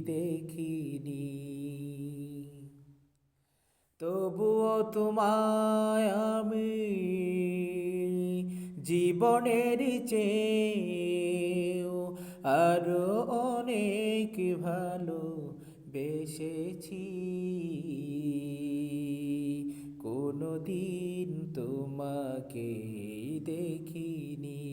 দেখিনি। তবুও তোমায় আমি জীবনের চেয়েও আরও অনেক ভালো বেসেছি কোনো দিন তোমাকে দেখিনি।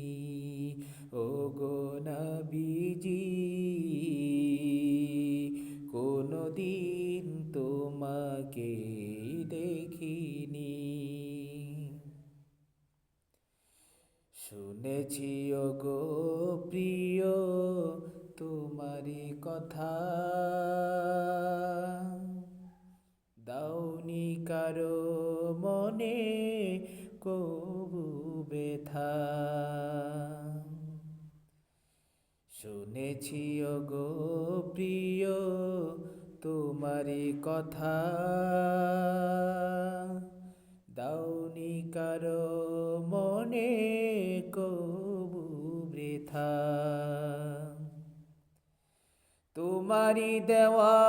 দেখিনি। শুনেছি গো প্রিয় তোমারই কথা। দাউনি কারও মনে কবু ব্যথা। শুনেছি গো প্রিয় তোমারই কথা দাউনি কারও মনে কবু বৃথা। তোমারি দেওয়া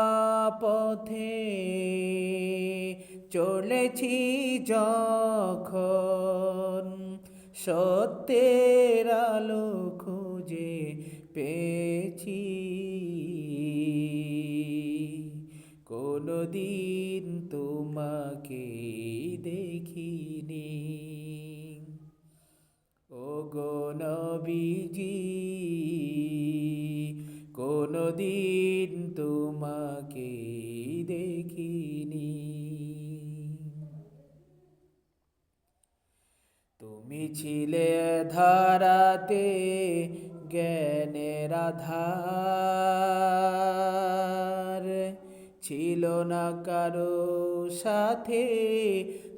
পথে চলেছি যখন সত্যের আলো খুঁজে পেয়েছি। দিন তোমাকে দেখিনি। ও গো নবীজি কোনো দিন তোমাকে দেখিনি। তুমি ছিলে ধারাতে জ্ঞানের আধার। ছিল না কারও সাথে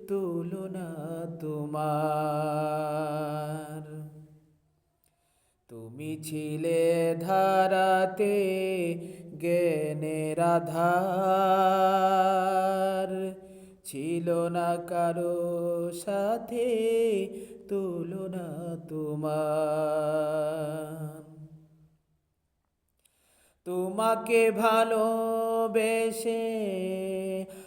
তুলনা তোমার। তুমি ছিলে ধারাতে জ্ঞানের আধার। ছিল না কারও সাথে তুলনা তোমার। তোমাকে ভালোবেসে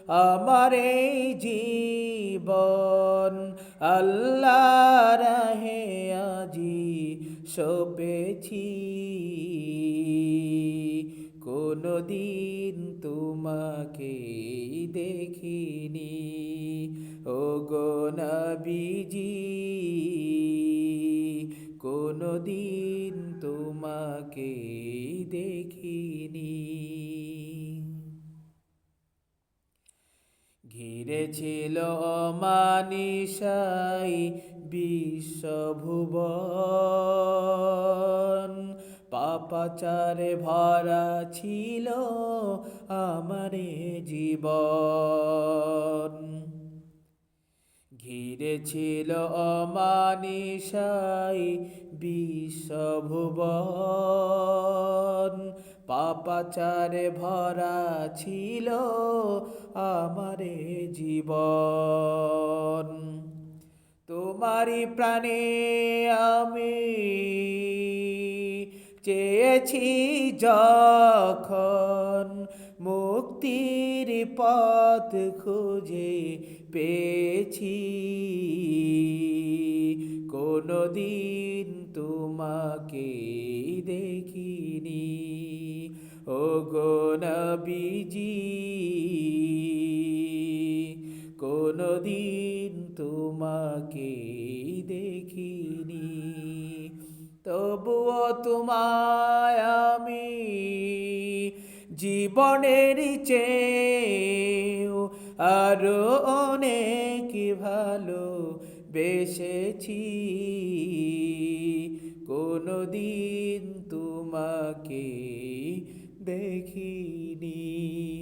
আমার এই জীবন। আল্লাহ রাহে আজি সপেছি। কোনো দিন তোমাকে দেখিনি। ও গো নবীজি দিন তোমাকে দেখিনি। ঘিরেছিল মানিসাই বিশ্বভুবন। পাপাচারে ভরা ছিল আমারে জীবন। ঘিরেছিল অমানিসাই বিশ্বভুবন পাপাচারে ভরা ছিল আমারে জীবন। তোমারি প্রাণে আমি চেয়েছি যখন মুক্তির পথ খুঁজে পেয়েছি। কোনো দিন তোমাকে দেখিনি। ও গো নবীজি কোনো দিন তোমাকে দেখিনি। তবুও তোমায় আমি জীবনের চেয়েও আরও অনেক ভালো বেসেছি। কোনো দিন তোমাকে দেখিনি।